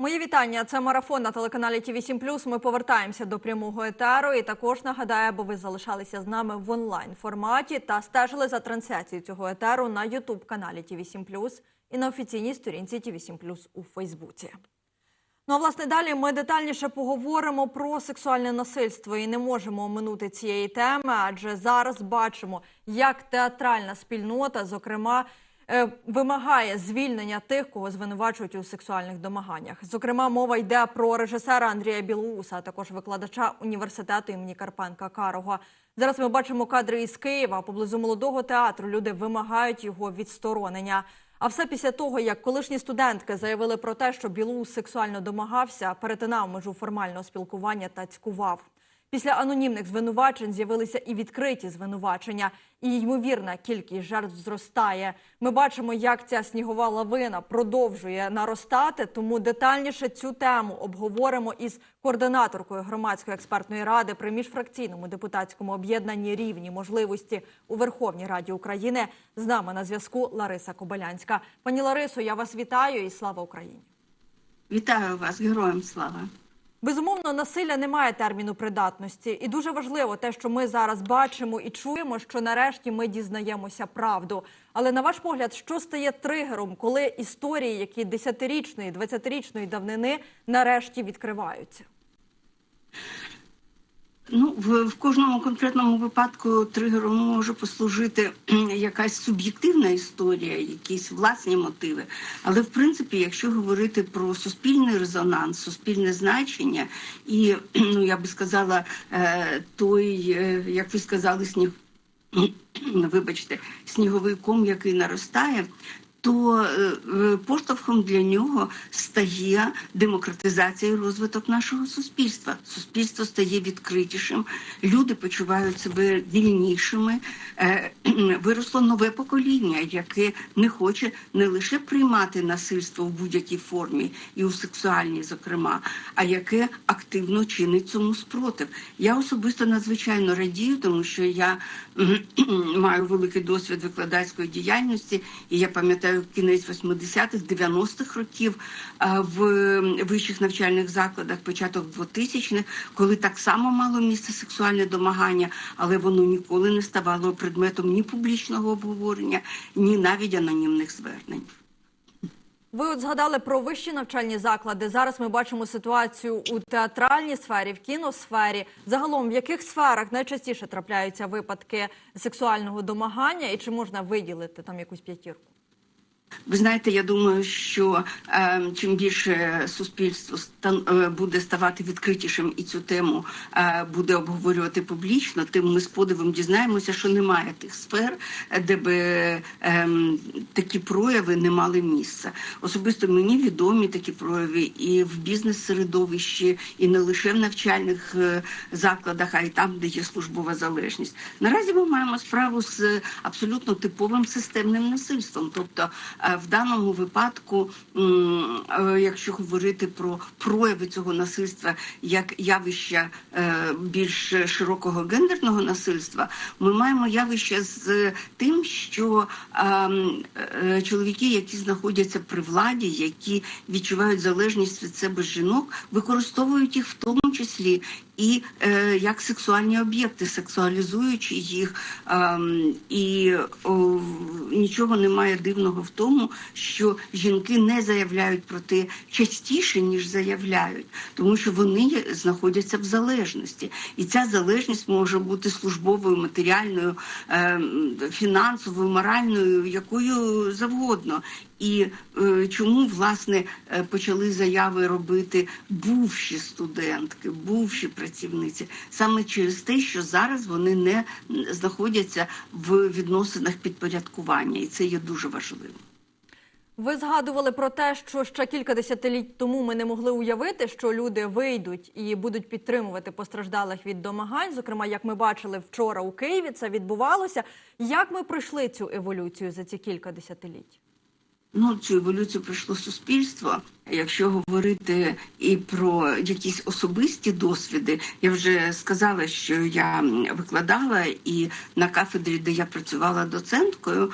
Мої вітання. Це марафон на телеканалі Ті 7 Ми повертаємося до прямого етеру. І також нагадаю, аби ви залишалися з нами в онлайн форматі та стежили за трансляцією цього етеру на Ютуб каналі Ті 7 і на офіційній сторінці Ті 7 у Фейсбуці. Ну а власне далі ми детальніше поговоримо про сексуальне насильство і не можемо оминути цієї теми, адже зараз бачимо, як театральна спільнота, зокрема. Е, Вимагає звільнення тих, кого звинувачують у сексуальних домаганнях. Зокрема, мова йде про режисера Андрія Білоуса, а також викладача університету імені Карпенка Карого. Зараз ми бачимо кадри із Києва поблизу молодого театру. Люди вимагають його відсторонення. А все після того, як колишні студентки заявили про те, що Білоус сексуально домагався, перетинав межу формального спілкування та цькував. Після анонімних звинувачень з'явилися і відкриті звинувачення, і ймовірна кількість жертв зростає. Ми бачимо, як ця снігова лавина продовжує наростати. Тому детальніше цю тему обговоримо із координаторкою громадської експертної ради при міжфракційному депутатському об'єднанні рівні можливості у Верховній Раді України. З нами на зв'язку Лариса Кобилянська. Пані Ларисо, я вас вітаю і слава Україні. Вітаю вас, героям слава. Безумовно, насилля не має терміну придатності, і дуже важливо те, що ми зараз бачимо і чуємо, що нарешті ми дізнаємося правду. Але на ваш погляд, що стає тригером, коли історії, які десятирічної, двадцятирічної давнини нарешті відкриваються? Ну, в, в кожному конкретному випадку тригером може послужити якась суб'єктивна історія, якісь власні мотиви. Але в принципі, якщо говорити про суспільний резонанс, суспільне значення, і ну я би сказала, е, той, е, як ви сказали, сніг. Вибачте, сніговий ком, який наростає, то е, е, поштовхом для нього стає демократизація і розвиток нашого суспільства. Суспільство стає відкритішим, люди почувають себе вільнішими. Е, Виросло нове покоління, яке не хоче не лише приймати насильство в будь-якій формі і у сексуальній, зокрема, а яке активно чинить цьому спротив. Я особисто надзвичайно радію, тому що я маю великий досвід викладацької діяльності, і я пам'ятаю кінець 80-х, 90-х років в вищих навчальних закладах, початок 2000-х, коли так само мало місце сексуальне домагання, але воно ніколи не ставало предметом ні публічного обговорення, ні навіть анонімних звернень. Ви от згадали про вищі навчальні заклади. Зараз ми бачимо ситуацію у театральній сфері, в кіносфері. Загалом, в яких сферах найчастіше трапляються випадки сексуального домагання, і чи можна виділити там якусь п'ятірку? Ви знаєте, я думаю, що е, чим більше суспільство стан, е, буде ставати відкритішим і цю тему е, буде обговорювати публічно, тим ми з подивом дізнаємося, що немає тих сфер, е, де би е, такі прояви не мали місця. Особисто мені відомі такі прояви і в бізнес-середовищі, і не лише в навчальних е, закладах, а й там, де є службова залежність. Наразі ми маємо справу з абсолютно типовим системним насильством, тобто. Е, В даному випадку, е, якщо говорити про прояви цього насильства як явища е, більш широкого гендерного насильства, ми маємо явище з тим, що ем, е, чоловіки, які знаходяться при владі, які відчувають залежність від себе жінок, використовують їх в тому числі і е, як сексуальні об'єкти, сексуалізуючи їх, ем, і нічого немає дивного в тому, що жінки не заявляють про те частіше, ніж заявляють, тому що вони знаходяться в залежності, і ця залежність може бути службовою, матеріальною, ем, фінансовою, моральною, якою завгодно. І е, чому власне е, почали заяви робити бувші студентки, бувші працівниці, саме через те, що зараз вони не знаходяться в відносинах підпорядкування, і це є дуже важливо. Ви згадували про те, що ще кілька десятиліть тому ми не могли уявити, що люди вийдуть і будуть підтримувати постраждалих від домагань. Зокрема, як ми бачили вчора у Києві, це відбувалося. Як ми пройшли цю еволюцію за ці кілька десятиліть? Ну, цю еволюцію пройшло суспільство. Якщо говорити і про якісь особисті досвіди, я вже сказала, що я викладала і на кафедрі, де я працювала доценткою,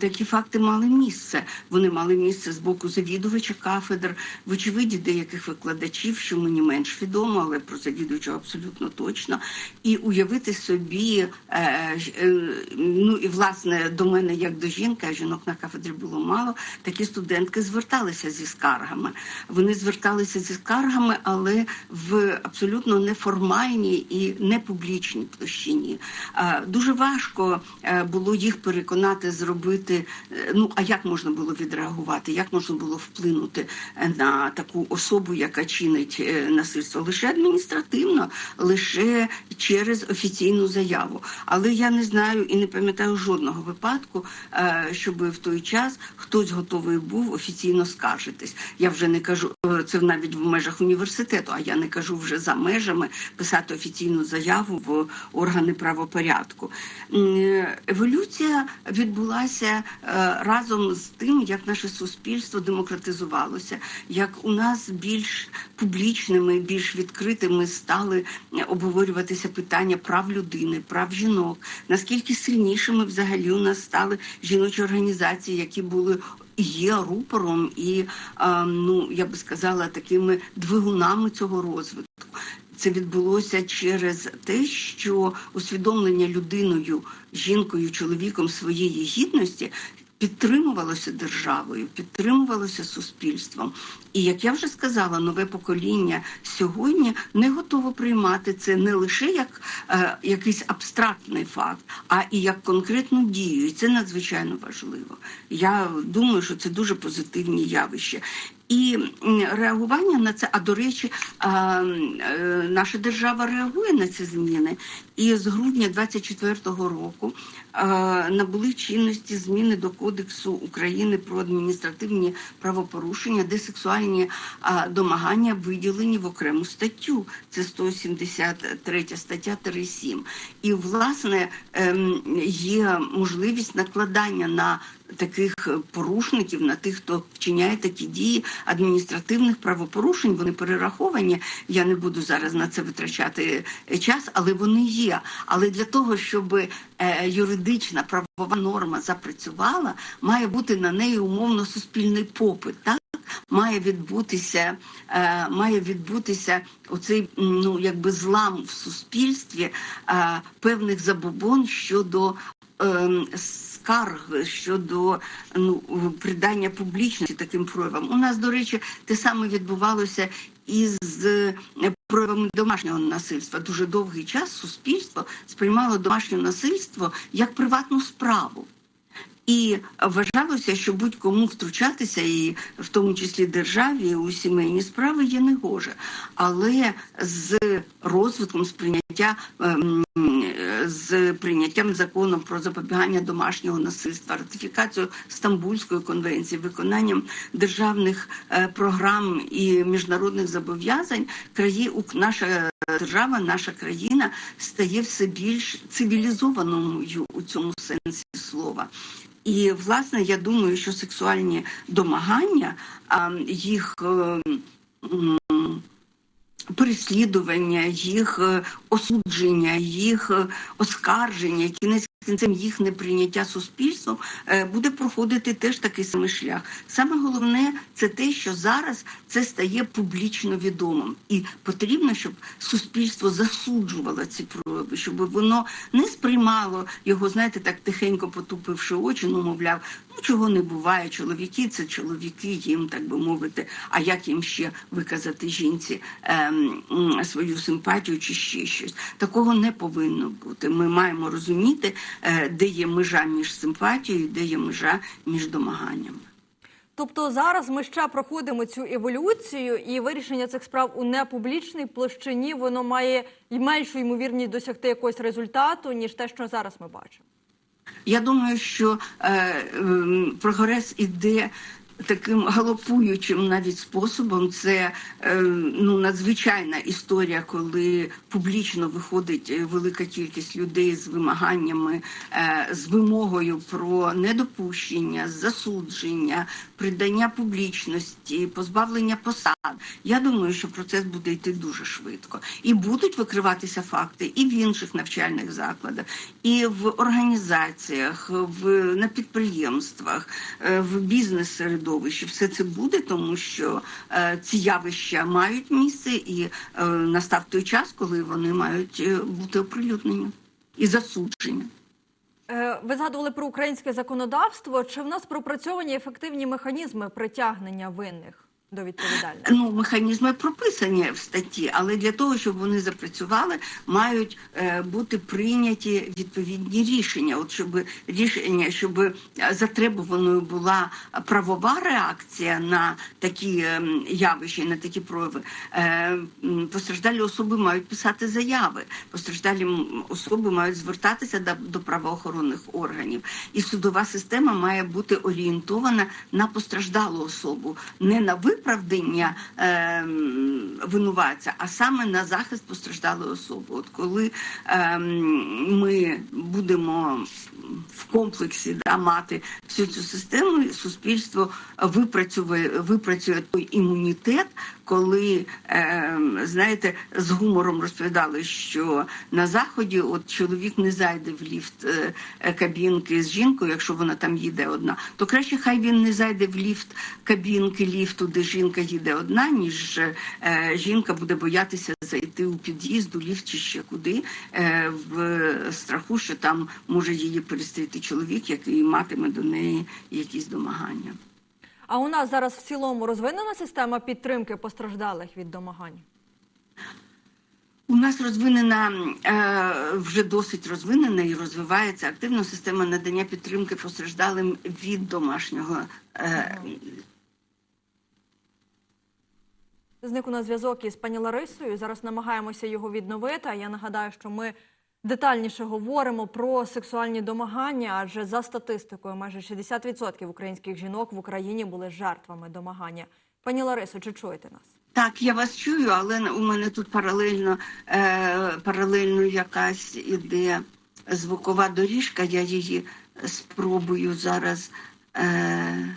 такі факти мали місце. Вони мали місце з боку завідувача кафедр, вочевиді деяких викладачів, що мені менш відомо, але про завідувача абсолютно точно. І уявити собі, е, е, ну і власне до мене, як до жінки, а жінок на кафедрі було мало. Такі студентки зверталися зі скаргами. Вони зверталися зі скаргами, але в абсолютно неформальній і непублічній площині. Е, Дуже важко е, було їх переконати зробити. е, Ну а як можна було відреагувати? Як можна було вплинути на таку особу, яка чинить насильство? Лише адміністративно, лише через офіційну заяву. Але я не знаю і не пам'ятаю жодного випадку, щоб в той час хтось готовий був офіційно скаржитись. Я вже не кажу це навіть в межах університету, а я не кажу вже за межами писати офіційну заяву в органи правопорядку. Е, Еволюція відбулася е, разом з тим, як наше суспільство демократизувалося, як у нас більш публічними, більш відкритими стали е, обговорюватися питання прав людини, прав жінок. Наскільки сильнішими взагалі у нас стали жіночі організації, які були є рупором, і ну я би сказала, такими двигунами цього розвитку. Це відбулося через те, що усвідомлення людиною, жінкою, чоловіком своєї гідності підтримувалося державою, підтримувалося суспільством. І як я вже сказала, нове покоління сьогодні не готово приймати це не лише як е, якийсь абстрактний факт, а і як конкретну дію. І це надзвичайно важливо. Я думаю, що це дуже позитивні явища. І реагування на це, а до речі, е, наша держава реагує на ці зміни. І з грудня 24-го року набули чинності зміни до Кодексу України про адміністративні правопорушення, де сексуальні домагання виділені в окрему статтю. Це 173 стаття 3.7. І власне ем, є можливість накладання на таких порушників, на тих, хто вчиняє такі дії адміністративних правопорушень. Вони перераховані. Я не буду зараз на це витрачати час, але вони є. Але для того, щоб юридична правова норма запрацювала, має бути на неї умовно суспільний попит. Так? Має відбутися, е, має відбутися оцей ну якби злам в суспільстві е, певних забобон щодо ем, скарг щодо ну придання публічності таким проявам. У нас, до речі, те саме відбувалося із е, проявами домашнього насильства. Дуже довгий час суспільство сприймало домашнє насильство як приватну справу. І вважалося, що будь-кому втручатися, і в тому числі державі у сімейні справи є негоже. Але з розвитком сприйняття ем, з прийняттям закону про запобігання домашнього насильства, ратифікацією Стамбульської конвенції, виконанням державних е, програм і міжнародних зобов'язань, краї наша держава, наша країна стає все більш цивілізованою у цьому сенсі слова. І власне я думаю, що сексуальні домагання, їх е, переслідування, їх е, осудження, їх е, оскарження, кінець кінцем їх неприйняття суспільством е, буде проходити теж такий самий шлях. Саме головне це те, що зараз це стає публічно відомим, і потрібно, щоб суспільство засуджувало ці прояви, щоб воно не сприймало його, знаєте, так тихенько потупивши очі, ну мовляв, ну чого не буває. Чоловіки це чоловіки, їм так би мовити. А як їм ще виказати жінці ем, свою симпатію чи ще щось? Такого не повинно бути. Ми маємо розуміти, де є межа між симпатією, де є межа між домаганнями. Тобто зараз ми ще проходимо цю еволюцію, і вирішення цих справ у непублічній площині воно має і меншу ймовірність досягти якогось результату, ніж те, що зараз ми бачимо. Я думаю, що е, прогрес іде таким галопуючим навіть способом. Це е, ну надзвичайна історія, коли публічно виходить е, велика кількість людей з вимаганнями, е, з вимогою про недопущення, засудження, придання публічності, позбавлення посад. Я думаю, що процес буде йти дуже швидко, і будуть викриватися факти і в інших навчальних закладах, і в організаціях, в на підприємствах, в бізнес-середовищі. Все це буде, тому що е, ці явища мають місце, і е, настав той час, коли вони мають е, бути оприлюднені і засуджені. Е, Ви згадували про українське законодавство. Чи в нас пропрацьовані ефективні механізми притягнення винних до відповідальності? Ну, механізми прописані в статті, але для того, щоб вони запрацювали, мають е, бути прийняті відповідні рішення. От щоб рішення, щоб е, затребуваною була правова реакція на такі ем, явища, на такі прояви. Е, постраждалі особи мають писати заяви. Постраждалі особи мають звертатися до, до правоохоронних органів, і судова система має бути орієнтована на постраждалу особу, не на виправдання е, винуватця, а саме на захист постраждалої особи. От коли е, ми будемо в комплексі да, мати всю цю систему, суспільство випрацює, випрацює той імунітет, коли е, знаєте, з гумором розповідали, що на заході от чоловік не зайде в ліфт е, е, кабінки з жінкою, якщо вона там їде одна, то краще хай він не зайде в ліфт кабінки ліфту, де жінка їде одна, ніж е, жінка буде боятися зайти у під'їзд, у ліфт чи ще куди, е, в страху, що там може її перестріти чоловік, який матиме до неї якісь домагання. А у нас зараз в цілому розвинена система підтримки постраждалих від домагань? У нас розвинена е, вже досить розвинена і розвивається активно система надання підтримки постраждалим від домашнього. Е, Зник у нас зв'язок із пані Ларисою. Зараз намагаємося його відновити. А я нагадаю, що ми детальніше говоримо про сексуальні домагання, адже за статистикою майже 60% українських жінок в Україні були жертвами домагання. Пані Ларисо, чи чуєте нас? Так, я вас чую, але у мене тут паралельно, е, паралельно якась іде звукова доріжка. Я її спробую зараз е,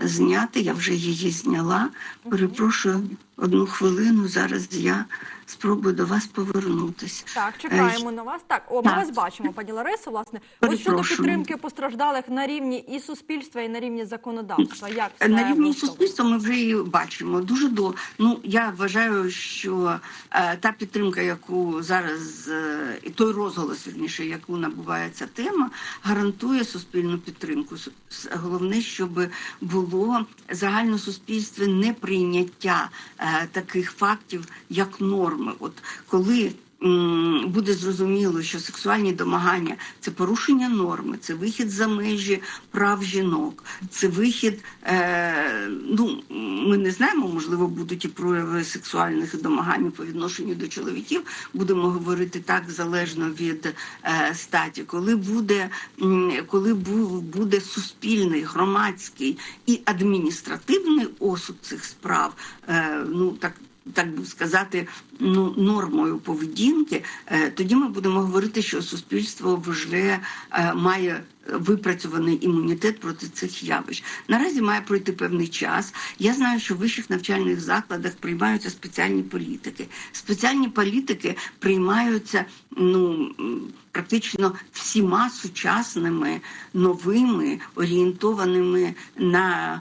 зняти. Я вже її зняла. Перепрошую одну хвилину. Зараз я спробую до вас повернутися. Так, чекаємо на вас. Так, о, ми так. вас бачимо, пані Ларисо. Власне, ось щодо підтримки постраждалих на рівні і суспільства, і на рівні законодавства. Як все На рівні суспільства ми вже її бачимо. Дуже до ну я вважаю, що е, та підтримка, яку зараз е, і той розголос, вірніше, яку набуває ця тема, гарантує суспільну підтримку. Головне, щоб було загальносуспільстве неприйняття е, таких фактів як норми. От коли буде зрозуміло, що сексуальні домагання це порушення норми, це вихід за межі прав жінок, це вихід. Е, ну ми не знаємо, можливо, будуть і прояви сексуальних домагань по відношенню до чоловіків. Будемо говорити так залежно від е, статі. Коли буде, коли бу- буде суспільний, громадський і адміністративний осуд цих справ, е, ну так так би сказати, ну нормою поведінки, е, тоді ми будемо говорити, що суспільство вже е, має випрацьований імунітет проти цих явищ. Наразі має пройти певний час. Я знаю, що в вищих навчальних закладах приймаються спеціальні політики. Спеціальні політики приймаються ну практично всіма сучасними новими орієнтованими на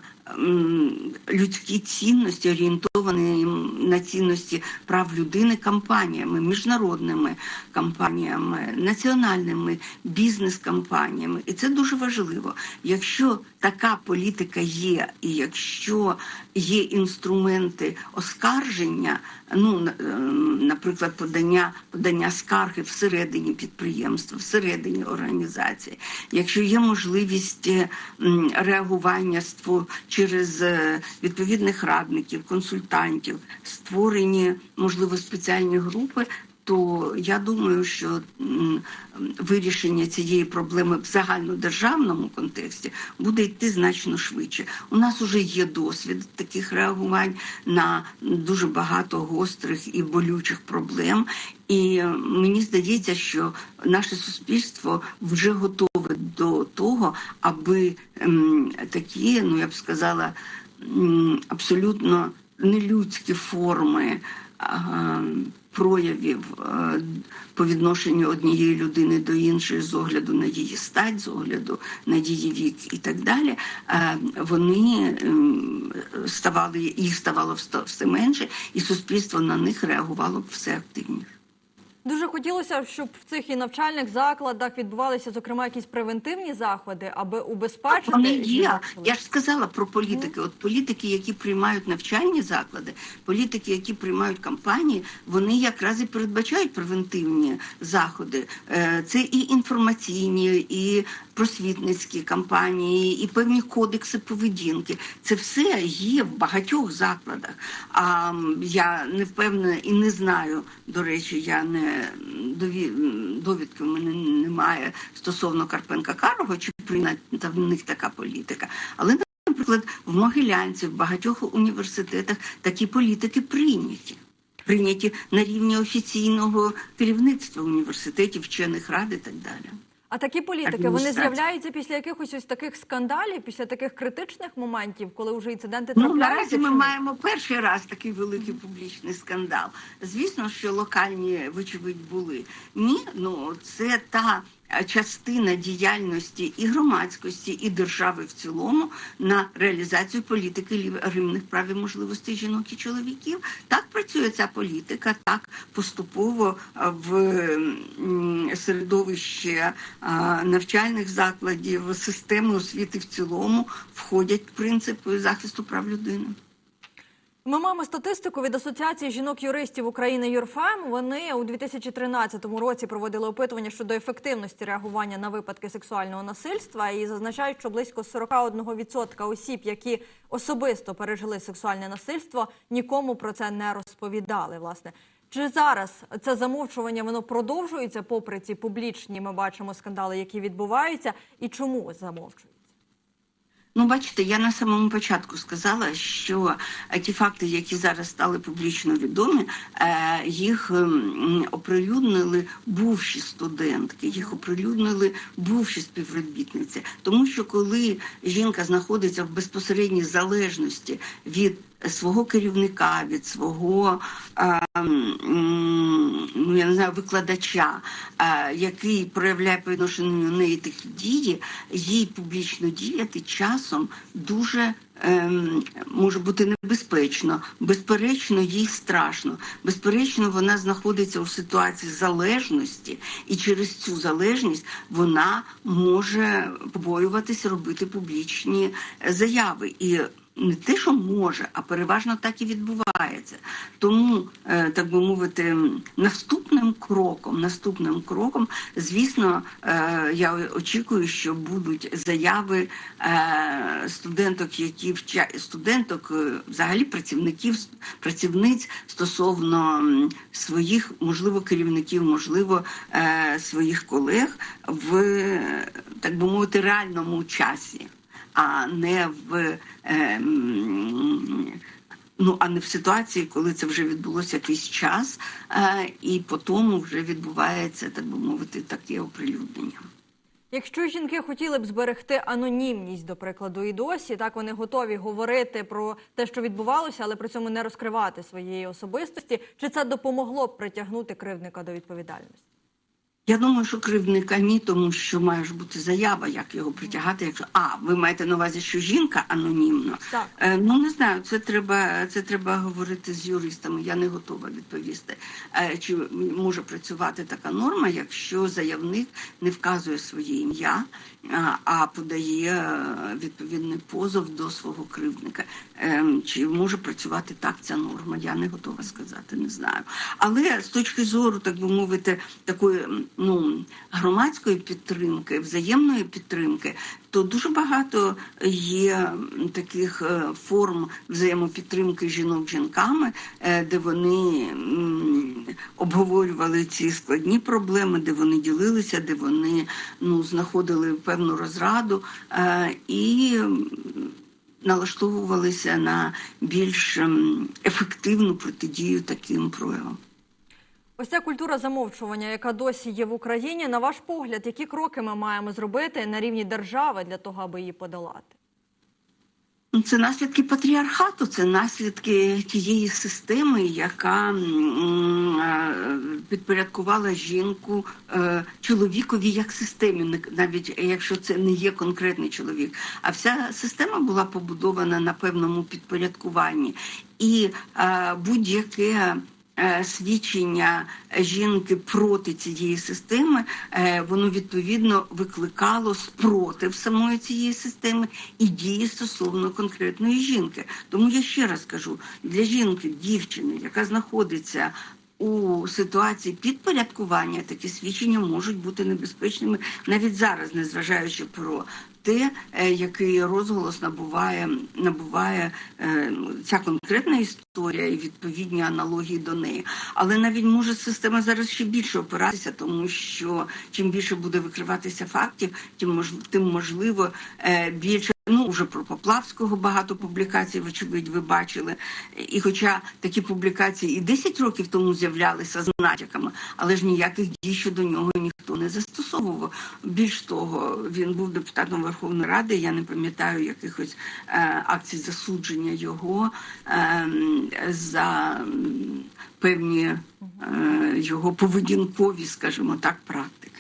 людські цінності, орієнтовані на цінності прав людини кампаніями, міжнародними кампаніями, національними бізнес-кампаніями. І це дуже важливо. Якщо така політика є, і якщо є інструменти оскарження, ну ем, наприклад, подання подання скарги всередині підприємства, всередині організації, якщо є можливість е, реагування через е, відповідних радників, консультантів, створені можливо спеціальні групи. То я думаю, що вирішення цієї проблеми в загальнодержавному контексті буде йти значно швидше. У нас вже є досвід таких реагувань на дуже багато гострих і болючих проблем. І мені здається, що наше суспільство вже готове до того, аби такі, ну я б сказала, абсолютно нелюдські форми проявів е, по відношенню однієї людини до іншої з огляду на її стать, з огляду на її вік і так далі, е, вони ставали їх ставало все менше, і суспільство на них реагувало все активніше. Дуже хотілося, щоб в цих і навчальних закладах відбувалися, зокрема, якісь превентивні заходи, аби убезпечити Вони є. Я ж сказала про політики. От політики, які приймають навчальні заклади, політики, які приймають кампанії, вони якраз і передбачають превентивні заходи. Е, Це і інформаційні, і просвітницькі кампанії, і певні кодекси поведінки. Це все є в багатьох закладах. А я не впевнена і не знаю. До речі, я не довідки в мене немає стосовно Карпенка Карого, чи прийнята в них така політика. Але наприклад, в Могилянці, в багатьох університетах такі політики прийняті. Прийняті на рівні офіційного керівництва університетів, вчених рад і так далі. А такі політики вони з'являються після якихось ось таких скандалів, після таких критичних моментів, коли вже інциденти Ну, трапляються. наразі ми маємо перший раз такий великий публічний скандал. Звісно, що локальні, вочевидь, були. Ні, ну це та частина діяльності і громадськості, і держави в цілому на реалізацію політики рівних прав і можливостей жінок і чоловіків. Так працює ця політика, так поступово е, в середовище е, навчальних закладів, системи освіти в цілому входять принципи захисту прав людини. Ми маємо статистику від Асоціації жінок-юристів України ЮРФЕМ. Вони у 2013 році проводили опитування щодо ефективності реагування на випадки сексуального насильства і зазначають, що близько 41% осіб, які особисто пережили сексуальне насильство, нікому про це не розповідали. Власне, чи зараз це замовчування воно продовжується, попри ці публічні, ми бачимо скандали, які відбуваються, і чому замовчується? Ну, бачите, я на самому початку сказала, що е, ті факти, які зараз стали публічно відомі, е, їх ем, оприлюднили бувші студентки, їх оприлюднили бувші співробітниці. Тому що коли жінка знаходиться в безпосередній залежності від свого керівника, від свого е, ну, я не знаю, викладача, е, який проявляє по до неї такі дії, їй публічно діяти часом дуже ем, може бути небезпечно. Безперечно, їй страшно. Безперечно, вона знаходиться у ситуації залежності, і через цю залежність вона може побоюватися робити публічні заяви. І не те, що може, а переважно так і відбувається. Тому, е, так би мовити, наступним кроком, наступним кроком, звісно, е, я очікую, що будуть заяви е, студенток, які вча студенток, взагалі працівників, працівниць стосовно своїх, можливо, керівників, можливо, своїх колег в так би мовити реальному часі а не в е, ну а не в ситуації, коли це вже відбулося якийсь час, е, і по тому вже відбувається, так би мовити, таке оприлюднення. Якщо жінки хотіли б зберегти анонімність, до прикладу, і досі так вони готові говорити про те, що відбувалося, але при цьому не розкривати своєї особистості, чи це допомогло б притягнути кривдника до відповідальності? Я думаю, що кривдника ні, тому що має ж бути заява, як його притягати. Якщо а ви маєте на увазі, що жінка анонімно. Так. Е, ну не знаю, це треба, це треба говорити з юристами. Я не готова відповісти. Е, чи може працювати така норма, якщо заявник не вказує своє ім'я, а, подає е, відповідний позов до свого кривдника. ем, чи може працювати так ця норма. Я не готова сказати, не знаю. Але з точки зору, так би мовити, такої ну громадської підтримки, взаємної підтримки, то дуже багато є таких е, форм взаємопідтримки жінок жінками, е, де вони обговорювали ці складні проблеми, де вони ділилися, де вони ну знаходили певну розраду е, і. Налаштовувалися на більш ефективну протидію таким проявам. Ось ця культура замовчування, яка досі є в Україні. На ваш погляд, які кроки ми маємо зробити на рівні держави для того, аби її подолати? Ну, Це наслідки патріархату, це наслідки тієї системи, яка підпорядкувала жінку е, чоловікові як системі, навіть якщо це не є конкретний чоловік. А вся система була побудована на певному підпорядкуванні, і будь-яке. Е, Свідчення жінки проти цієї системи, е, воно відповідно викликало спротив самої цієї системи і дії стосовно конкретної жінки. Тому я ще раз кажу: для жінки, дівчини, яка знаходиться у ситуації підпорядкування, такі свідчення можуть бути небезпечними навіть зараз, незважаючи про те, е, який розголос набуває, набуває е, ця конкретна історія і відповідні аналогії до неї. Але навіть може система зараз ще більше опиратися, тому що чим більше буде викриватися фактів, тим можливо, тим можливо е, більше. Ну, вже про Поплавського багато публікацій, вочевидь, ви бачили. І хоча такі публікації і 10 років тому з'являлися з натяками, але ж ніяких дій щодо нього ніхто не застосовував. Більш того, він був депутатом Верховної Ради. Я не пам'ятаю якихось е, акцій засудження його е, за певні е, його поведінкові, скажімо так, практики.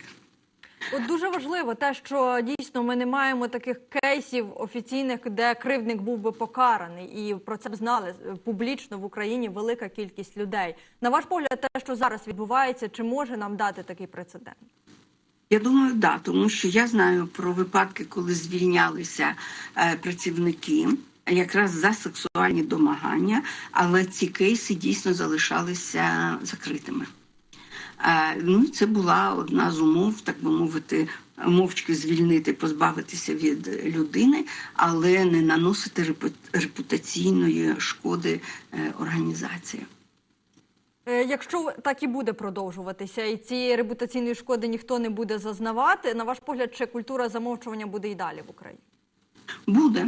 От дуже важливо те, що дійсно ми не маємо таких кейсів офіційних, де кривдник був би покараний, і про це б знали публічно в Україні велика кількість людей. На ваш погляд, те, що зараз відбувається, чи може нам дати такий прецедент? Я думаю, да, тому що я знаю про випадки, коли звільнялися е, працівники. Якраз за сексуальні домагання, але ці кейси дійсно залишалися закритими. Е, ну, це була одна з умов, так би мовити, мовчки звільнити, позбавитися від людини, але не наносити репу- репутаційної шкоди е, організації. Е, Якщо так і буде продовжуватися, і цієї репутаційної шкоди ніхто не буде зазнавати, на ваш погляд, чи культура замовчування буде і далі в Україні? Буде.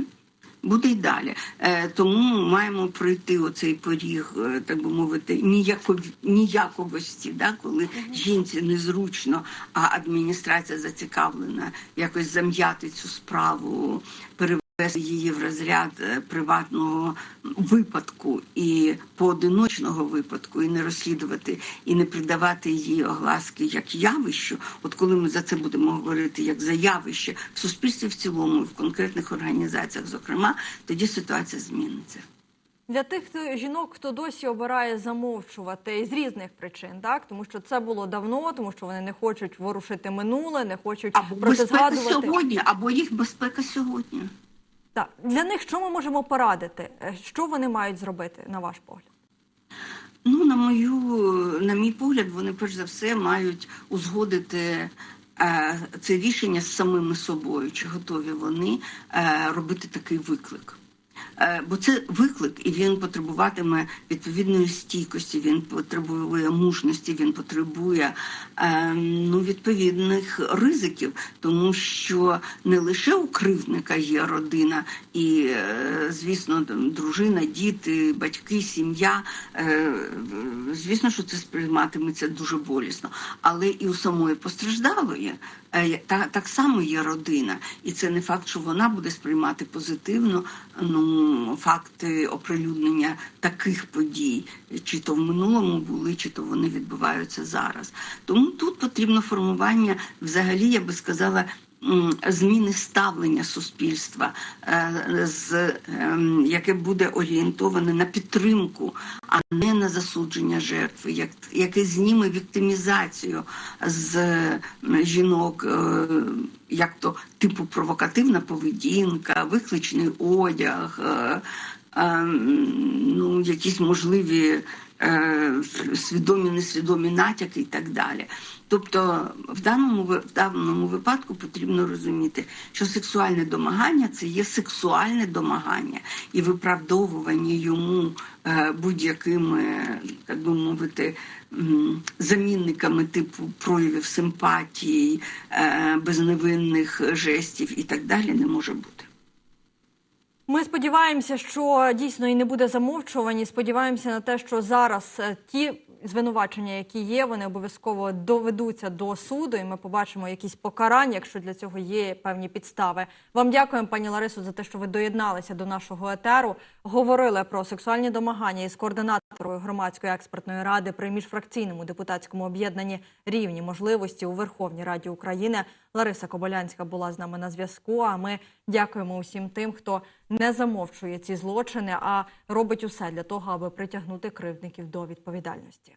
Буде й далі. Е, тому маємо пройти оцей поріг, е, так би мовити, ніяков, ніяковості, да, коли жінці незручно, а адміністрація зацікавлена якось зам'яти цю справу, її в розряд е, приватного випадку і поодиночного випадку, і не розслідувати, і не придавати її огласки як явищу. От коли ми за це будемо говорити як за явище в суспільстві в цілому, і в конкретних організаціях, зокрема, тоді ситуація зміниться. Для тих хто, жінок, хто досі обирає замовчувати з різних причин, так тому що це було давно, тому що вони не хочуть ворушити минуле, не хочуть Або безпека згадувати. сьогодні, або їх безпека сьогодні. Так для них що ми можемо порадити? Е, Що вони мають зробити, на ваш погляд? Ну, на мою, на мій погляд, вони перш за все мають узгодити е, це рішення з самими собою, чи готові вони е, робити такий виклик. Е, Бо це виклик, і він потребуватиме відповідної стійкості, він потребує мужності, він потребує е, ну, відповідних ризиків, тому що не лише у кривдника є родина, і, е, звісно, дружина, діти, батьки, сім'я. Звісно, що це сприйматиметься дуже болісно, але і у самої постраждалої та, так само є родина, і це не факт, що вона буде сприймати позитивно ну, факти оприлюднення таких подій, чи то в минулому були, чи то вони відбуваються зараз. Тому тут потрібно формування, взагалі, я би сказала. Зміни ставлення суспільства, е, з, ем, яке буде орієнтоване на підтримку, а не на засудження жертви, як, яке зніме віктимізацію з жінок, е, як то типу провокативна поведінка, викличний одяг. е, ем, ну, якісь можливі свідомі, несвідомі натяки і так далі. Тобто, в даному в даному випадку потрібно розуміти, що сексуальне домагання це є сексуальне домагання і виправдовування йому е, будь-якими, так би мовити, замінниками типу проявів симпатії, е, безневинних жестів і так далі не може бути. Ми сподіваємося, що дійсно і не буде замовчувані. Сподіваємося на те, що зараз е, ті звинувачення, які є, вони обов'язково доведуться до суду, і ми побачимо якісь покарання, якщо для цього є певні підстави. Вам дякуємо, пані Ларису, за те, що ви доєдналися до нашого етеру. Говорили про сексуальні домагання із координаторою громадської експертної ради при міжфракційному депутатському об'єднанні рівні можливості у Верховній Раді України. Лариса Коболянська була з нами на зв'язку. А ми дякуємо усім тим, хто не замовчує ці злочини, а робить усе для того, аби притягнути кривдників до відповідальності.